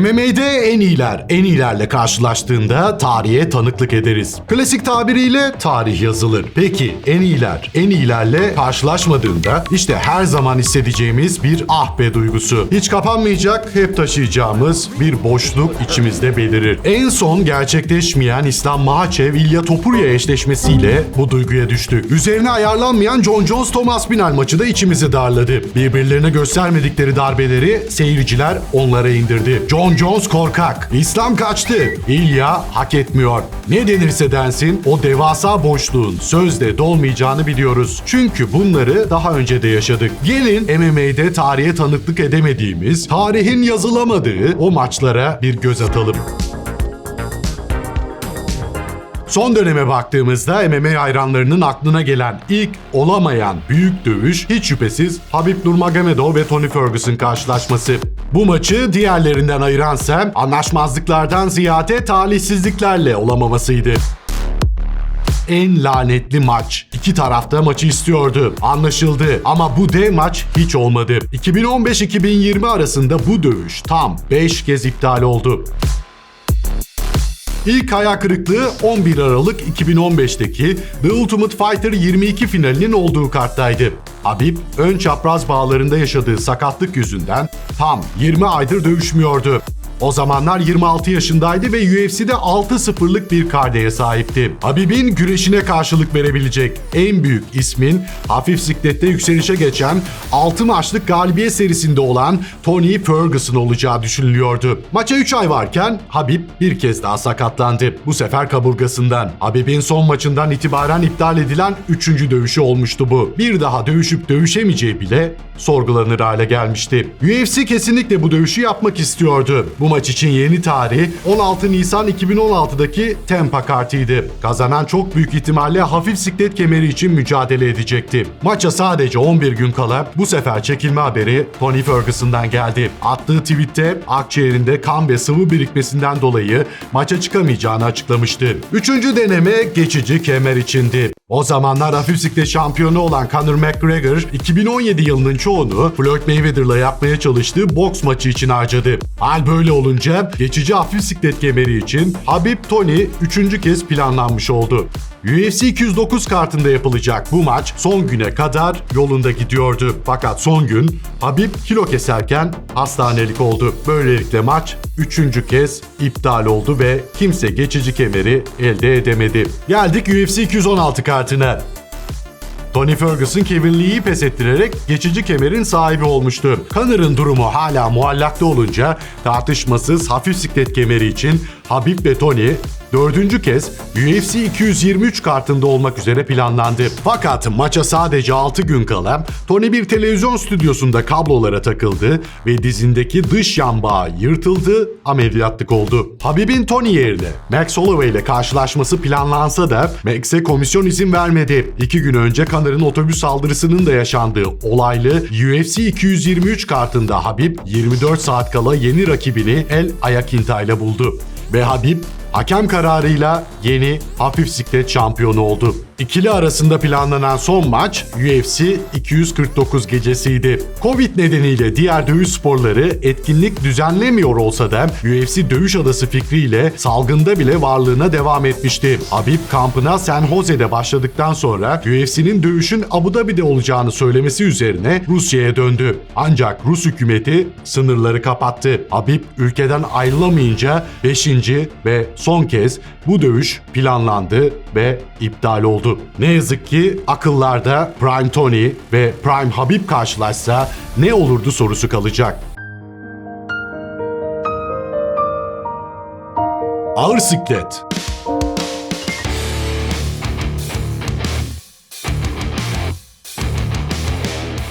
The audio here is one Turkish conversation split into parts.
MMA'de en iyiler, en iyilerle karşılaştığında tarihe tanıklık ederiz. Klasik tabiriyle tarih yazılır. Peki en iyiler, en iyilerle karşılaşmadığında işte her zaman hissedeceğimiz bir ah be duygusu. Hiç kapanmayacak, hep taşıyacağımız bir boşluk içimizde belirir. En son gerçekleşmeyen İslam Makhachev İlya Topuria eşleşmesiyle bu duyguya düştük. Üzerine ayarlanmayan John Jones Thomas Pinal maçı da içimizi darladı. Birbirlerine göstermedikleri darbeleri seyirciler onlara indirdi. John Jones korkak. İslam kaçtı. İlya hak etmiyor. Ne denirse densin o devasa boşluğun sözde dolmayacağını biliyoruz. Çünkü bunları daha önce de yaşadık. Gelin MMA'de tarihe tanıklık edemediğimiz, tarihin yazılamadığı o maçlara bir göz atalım. Son döneme baktığımızda MMA hayranlarının aklına gelen ilk olamayan büyük dövüş hiç şüphesiz Habib Nurmagomedov ve Tony Ferguson karşılaşması. Bu maçı diğerlerinden ayıransa anlaşmazlıklardan ziyade talihsizliklerle olamamasıydı. En lanetli maç. İki tarafta maçı istiyordu. Anlaşıldı ama bu dev maç hiç olmadı. 2015-2020 arasında bu dövüş tam 5 kez iptal oldu. İlk hayal kırıklığı 11 Aralık 2015'teki The Ultimate Fighter 22 finalinin olduğu karttaydı. Habib ön çapraz bağlarında yaşadığı sakatlık yüzünden tam 20 aydır dövüşmüyordu. O zamanlar 26 yaşındaydı ve UFC'de 6-0'lık bir kardeye sahipti. Habib'in güreşine karşılık verebilecek en büyük ismin hafif siklette yükselişe geçen 6 maçlık galibiyet serisinde olan Tony Ferguson olacağı düşünülüyordu. Maça 3 ay varken Habib bir kez daha sakatlandı. Bu sefer kaburgasından. Habib'in son maçından itibaren iptal edilen 3. dövüşü olmuştu bu. Bir daha dövüşüp dövüşemeyeceği bile sorgulanır hale gelmişti. UFC kesinlikle bu dövüşü yapmak istiyordu. Bu maç için yeni tarih 16 Nisan 2016'daki Tampa kartıydı. Kazanan çok büyük ihtimalle hafif siklet kemeri için mücadele edecekti. Maça sadece 11 gün kala bu sefer çekilme haberi Tony Ferguson'dan geldi. Attığı tweette akciğerinde kan ve sıvı birikmesinden dolayı maça çıkamayacağını açıklamıştı. Üçüncü deneme geçici kemer içindi. O zamanlar hafif siklet şampiyonu olan Conor McGregor 2017 yılının çoğunu Floyd Mayweather'la yapmaya çalıştığı boks maçı için harcadı. Hal böyle olunca geçici hafif siklet kemeri için Habib Tony üçüncü kez planlanmış oldu. UFC 209 kartında yapılacak bu maç son güne kadar yolunda gidiyordu. Fakat son gün Habib kilo keserken hastanelik oldu. Böylelikle maç üçüncü kez iptal oldu ve kimse geçici kemeri elde edemedi. Geldik UFC 216 kartına. Tony Ferguson Kevin Lee'yi pes ettirerek geçici kemerin sahibi olmuştu. Connor'ın durumu hala muallakta olunca tartışmasız hafif siklet kemeri için Habib ve Tony dördüncü kez UFC 223 kartında olmak üzere planlandı. Fakat maça sadece 6 gün kala Tony bir televizyon stüdyosunda kablolara takıldı ve dizindeki dış yan bağı yırtıldı, ameliyatlık oldu. Habib'in Tony yerine Max Holloway ile karşılaşması planlansa da Max'e komisyon izin vermedi. İki gün önce Connor'ın otobüs saldırısının da yaşandığı olaylı UFC 223 kartında Habib 24 saat kala yeni rakibini El Ayakinta ile buldu. Ve Habib hakem kararıyla yeni hafif siklet şampiyonu oldu. İkili arasında planlanan son maç UFC 249 gecesiydi. Covid nedeniyle diğer dövüş sporları etkinlik düzenlemiyor olsa da UFC Dövüş Adası fikriyle salgında bile varlığına devam etmişti. Habib kampına San Jose'de başladıktan sonra UFC'nin dövüşün Abu Dhabi'de olacağını söylemesi üzerine Rusya'ya döndü. Ancak Rus hükümeti sınırları kapattı. Habib ülkeden ayrılamayınca 5. ve son kez bu dövüş planlandı ve iptal oldu. Ne yazık ki akıllarda Prime Tony ve Prime Habib karşılaşsa ne olurdu sorusu kalacak. Ağır siklet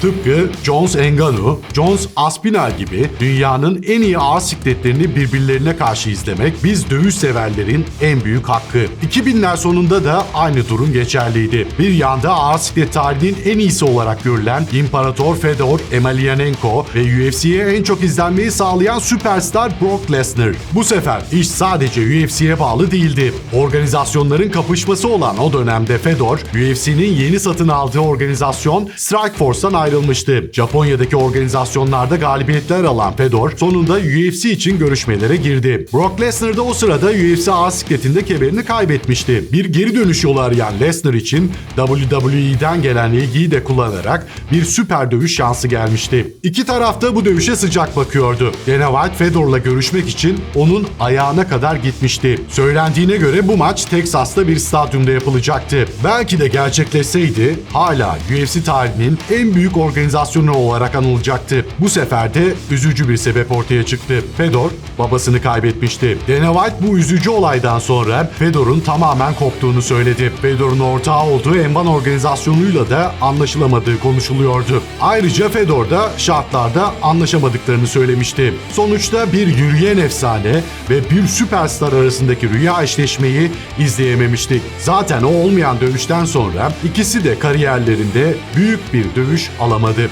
Tıpkı Jones Engano, Jones Aspinall gibi dünyanın en iyi ağır sikletlerini birbirlerine karşı izlemek biz dövüş severlerin en büyük hakkı. 2000'ler sonunda da aynı durum geçerliydi. Bir yanda ağır siklet tarihinin en iyisi olarak görülen İmparator Fedor Emelianenko ve UFC'ye en çok izlenmeyi sağlayan süperstar Brock Lesnar. Bu sefer iş sadece UFC'ye bağlı değildi. Organizasyonların kapışması olan o dönemde Fedor, UFC'nin yeni satın aldığı organizasyon Strikeforce'dan ayrılmıştı ayrılmıştı. Japonya'daki organizasyonlarda galibiyetler alan Fedor sonunda UFC için görüşmelere girdi. Brock Lesnar da o sırada UFC ağır sikletinde kemerini kaybetmişti. Bir geri dönüş yolu arayan Lesnar için WWE'den gelen ilgiyi de kullanarak bir süper dövüş şansı gelmişti. İki taraf da bu dövüşe sıcak bakıyordu. Dana White Fedor'la görüşmek için onun ayağına kadar gitmişti. Söylendiğine göre bu maç Texas'ta bir stadyumda yapılacaktı. Belki de gerçekleşseydi hala UFC tarihinin en büyük organizasyonu olarak anılacaktı. Bu sefer de üzücü bir sebep ortaya çıktı. Fedor babasını kaybetmişti. Dana White bu üzücü olaydan sonra Fedor'un tamamen koptuğunu söyledi. Fedor'un ortağı olduğu Envan organizasyonuyla da anlaşılamadığı konuşuluyordu. Ayrıca Fedor da şartlarda anlaşamadıklarını söylemişti. Sonuçta bir yürüyen efsane ve bir süperstar arasındaki rüya eşleşmeyi izleyememiştik. Zaten o olmayan dövüşten sonra ikisi de kariyerlerinde büyük bir dövüş alamadı.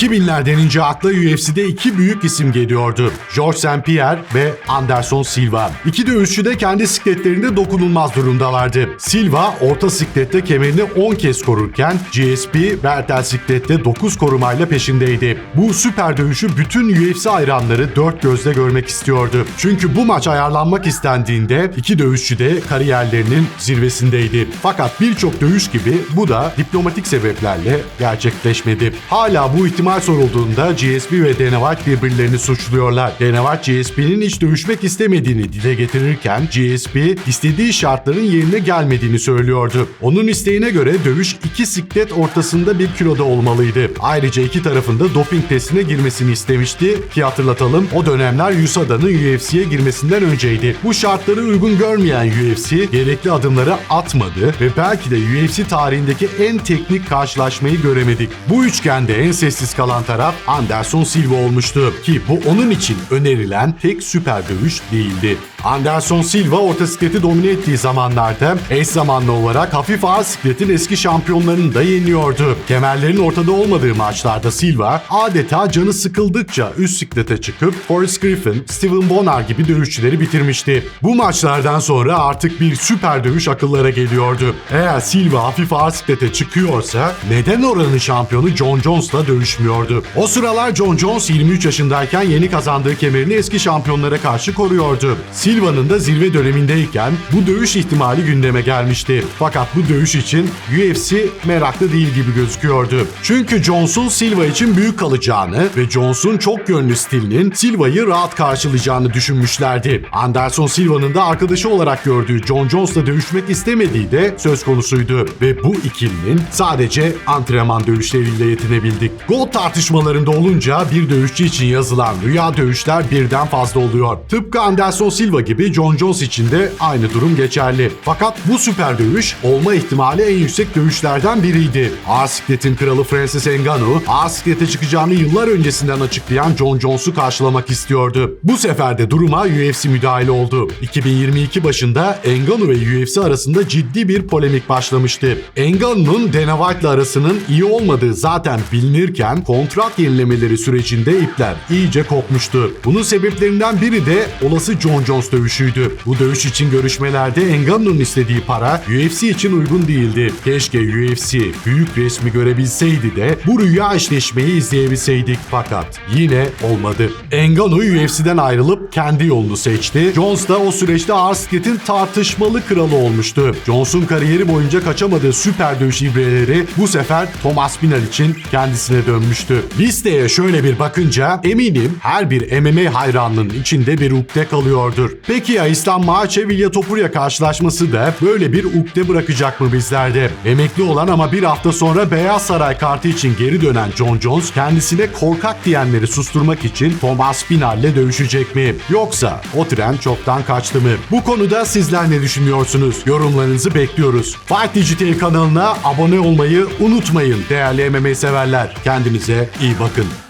2000'ler denince akla UFC'de iki büyük isim geliyordu. George St. Pierre ve Anderson Silva. İki dövüşçü de kendi sikletlerinde dokunulmaz durumdalardı. Silva orta siklette kemerini 10 kez korurken GSP Bertel siklette 9 korumayla peşindeydi. Bu süper dövüşü bütün UFC hayranları dört gözle görmek istiyordu. Çünkü bu maç ayarlanmak istendiğinde iki dövüşçü de kariyerlerinin zirvesindeydi. Fakat birçok dövüş gibi bu da diplomatik sebeplerle gerçekleşmedi. Hala bu ihtimal sorulduğunda GSP ve White birbirlerini suçluyorlar. White GSP'nin hiç dövüşmek istemediğini dile getirirken GSP istediği şartların yerine gelmediğini söylüyordu. Onun isteğine göre dövüş iki siklet ortasında bir kiloda olmalıydı. Ayrıca iki tarafında doping testine girmesini istemişti ki hatırlatalım o dönemler USADA'nın UFC'ye girmesinden önceydi. Bu şartları uygun görmeyen UFC gerekli adımları atmadı ve belki de UFC tarihindeki en teknik karşılaşmayı göremedik. Bu üçgende en sessiz kalan taraf Anderson Silva olmuştu ki bu onun için önerilen tek süper dövüş değildi. Anderson Silva orta sikleti domine ettiği zamanlarda eş zamanlı olarak hafif ağır sikletin eski şampiyonlarını da yeniyordu. Kemerlerin ortada olmadığı maçlarda Silva adeta canı sıkıldıkça üst siklete çıkıp Forrest Griffin, Steven Bonar gibi dövüşçüleri bitirmişti. Bu maçlardan sonra artık bir süper dövüş akıllara geliyordu. Eğer Silva hafif ağır siklete çıkıyorsa neden oranın şampiyonu John Jones'la dövüşmüyordu? O sıralar John Jones 23 yaşındayken yeni kazandığı kemerini eski şampiyonlara karşı koruyordu. Silva'nın da zirve dönemindeyken bu dövüş ihtimali gündeme gelmişti. Fakat bu dövüş için UFC meraklı değil gibi gözüküyordu. Çünkü Jones'un Silva için büyük kalacağını ve Jones'un çok yönlü stilinin Silva'yı rahat karşılayacağını düşünmüşlerdi. Anderson Silva'nın da arkadaşı olarak gördüğü John Jones'la dövüşmek istemediği de söz konusuydu. Ve bu ikilinin sadece antrenman dövüşleriyle yetinebildik. Gol tartışmalarında olunca bir dövüşçü için yazılan rüya dövüşler birden fazla oluyor. Tıpkı Anderson Silva gibi John Jones için de aynı durum geçerli. Fakat bu süper dövüş olma ihtimali en yüksek dövüşlerden biriydi. Ağır sikletin kralı Francis Ngannou, ağır siklete çıkacağını yıllar öncesinden açıklayan John Jones'u karşılamak istiyordu. Bu sefer de duruma UFC müdahale oldu. 2022 başında Ngannou ve UFC arasında ciddi bir polemik başlamıştı. Ngannou'nun Dana White'la arasının iyi olmadığı zaten bilinirken kontrat yenilemeleri sürecinde ipler iyice kopmuştu. Bunun sebeplerinden biri de olası John Jones dövüşüydü. Bu dövüş için görüşmelerde Ngannou'nun istediği para UFC için uygun değildi. Keşke UFC büyük resmi görebilseydi de bu rüya eşleşmeyi izleyebilseydik fakat yine olmadı. Ngannou UFC'den ayrılıp kendi yolunu seçti. Jones da o süreçte ağır sikletin tartışmalı kralı olmuştu. Jones'un kariyeri boyunca kaçamadığı süper dövüş ibreleri bu sefer Thomas Pinal için kendisine dönmüştü. Listeye şöyle bir bakınca eminim her bir MMA hayranının içinde bir ukde kalıyordur. Peki ya İslam Mahaçev ile Topuria karşılaşması da böyle bir ukde bırakacak mı bizlerde? Emekli olan ama bir hafta sonra Beyaz Saray kartı için geri dönen John Jones kendisine korkak diyenleri susturmak için Thomas Pinal'le dövüşecek mi? Yoksa o tren çoktan kaçtı mı? Bu konuda sizler ne düşünüyorsunuz? Yorumlarınızı bekliyoruz. Fight Digital kanalına abone olmayı unutmayın değerli MMA severler. Kendinize iyi bakın.